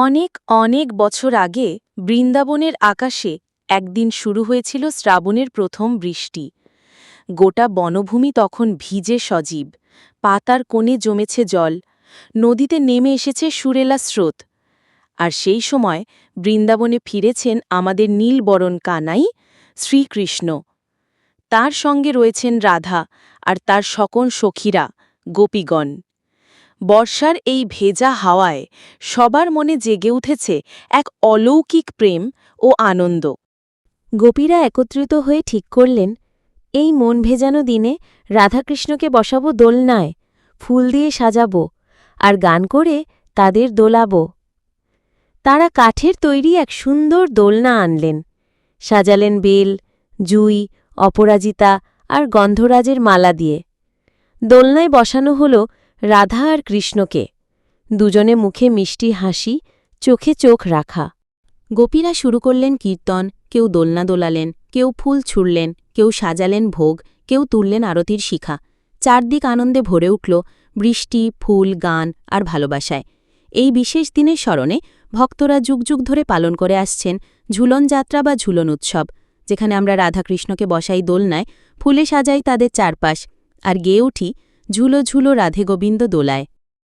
অনেক অনেক বছর আগে বৃন্দাবনের আকাশে একদিন শুরু হয়েছিল শ্রাবণের প্রথম বৃষ্টি। গোটা বনভূমি তখন ভিজে সজীব, পাতার কোণে জমেছে জল, নদীতে নেমে এসেছে সুরেলা স্রোত। আর সেই সময় বৃন্দাবনে ফিরেছেন আমাদের নীলবরণ কানাই, শ্রীকৃষ্ণ। তার সঙ্গে রয়েছেন রাধা আর তার সকল সখীরা, গোপীগণ। বর্ষার এই ভেজা হাওয়ায় সবার মনে জেগে উঠেছে এক অলৌকিক প্রেম ও আনন্দ। গোপীরা একত্রিত হয়ে ঠিক করলেন, এই মন ভেজানো দিনে রাধাকৃষ্ণকে বসাবো দোলনায়, ফুল দিয়ে সাজাবো, আর গান করে তাদের দোলাবো। তারা কাঠের তৈরি এক সুন্দর দোলনা আনলেন। সাজালেন বেল, জুই, অপরাজিতা আর গন্ধরাজের মালা দিয়ে। দোলনায় বসানো হল রাধা আর কৃষ্ণকে। দুজনে মুখে মিষ্টি হাসি, চোখে চোখ রাখা। গোপীরা শুরু করলেন কীর্তন, কেউ দোলনা দোলালেন, কেউ ফুল ছুড়লেন, কেউ সাজালেন ভোগ, কেউ তুললেন আরতির শিখা। চারদিক আনন্দে ভরে উঠল বৃষ্টি, ফুল, গান আর ভালোবাসায়। এই বিশেষ দিনের স্মরণে ভক্তরা যুগ যুগ ধরে পালন করে আসছেন ঝুলন যাত্রা বা ঝুলন উৎসব, যেখানে আমরা রাধাকৃষ্ণকে বসাই দোলনায়, ফুলে সাজাই তাদের চারপাশ, আর গেয়ে উঠি ঝুলো ঝুলো রাধে গোবিন্দ দোলায়।